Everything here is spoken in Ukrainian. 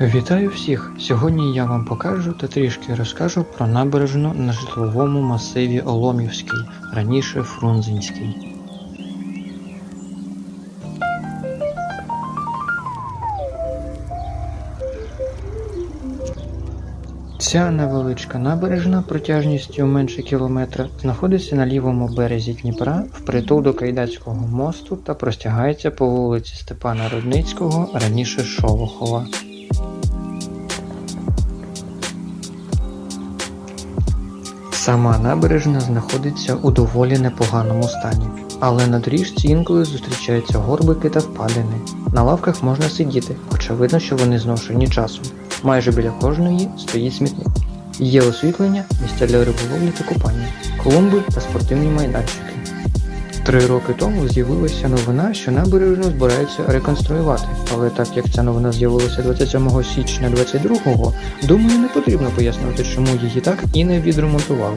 Вітаю всіх! Сьогодні я вам покажу та трішки розкажу про набережну на житловому масиві Оломівський, раніше Фрунзенський. Ця невеличка набережна протяжністю менше кілометра знаходиться на лівому березі Дніпра впритул до Кайдацького мосту та простягається по вулиці Степана Рудницького, раніше Шолохова. Сама набережна знаходиться у доволі непоганому стані, але на доріжці інколи зустрічаються горбики та впадини. На лавках можна сидіти, хоча видно, що вони зношені часом. Майже біля кожної стоїть смітник. Є освітлення, місця для риболовлі та купання, клумби та спортивні майданчики. Три роки тому з'явилася новина, що набережну збираються реконструювати, але так як ця новина з'явилася 27 січня 22-го, думаю, не потрібно пояснювати, чому її так і не відремонтували.